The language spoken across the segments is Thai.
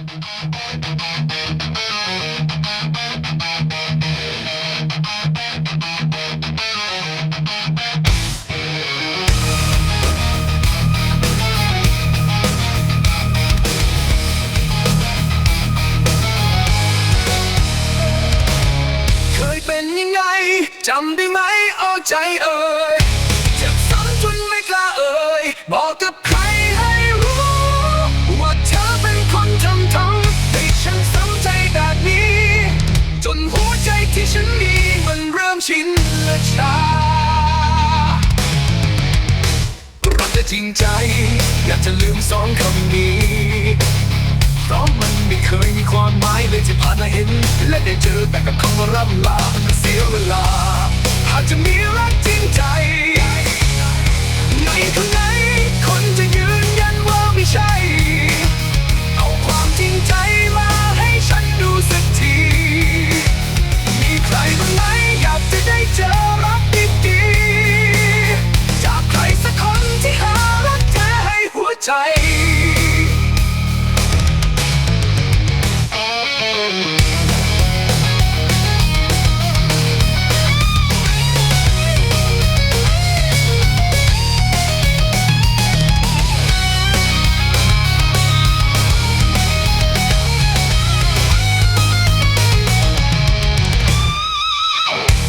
เคยเป็นยังไงจำได้ไหมเอาใจเอ่ย จริงใจ อยากจะลืมสองคำนี้เพราะมันไม่เคยมีความหมายเลยที่ผ่านมาเห็น และได้เจอแต่กับคำว่าร่ำลาเสียเวลาหากจะมีรักจริงใจ ใจ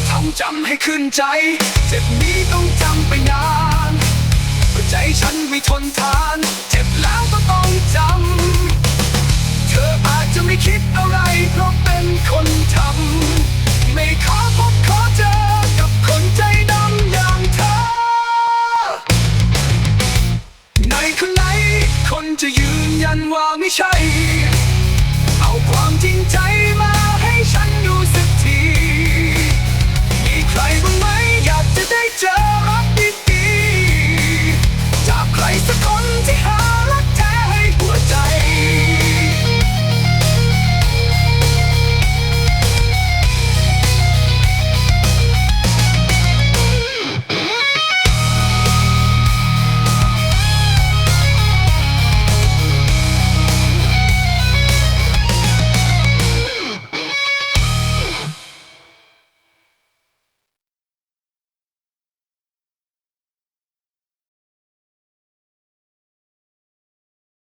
ทำจำให้ขึ้นใจ เจ็บนี้ต้องจำไปนาน ใจฉันไม่ทนทาน เจ็บแล้วก็ต้องจำ เธออาจจะไม่คิดอะไร เพราะเป็นคนทำ ไม่ขอพบขอเจอกับคนใจดำอย่างเธอ ในคนไหน คนจะยืนยันว่าไม่ใช่ เอาความจริงใจ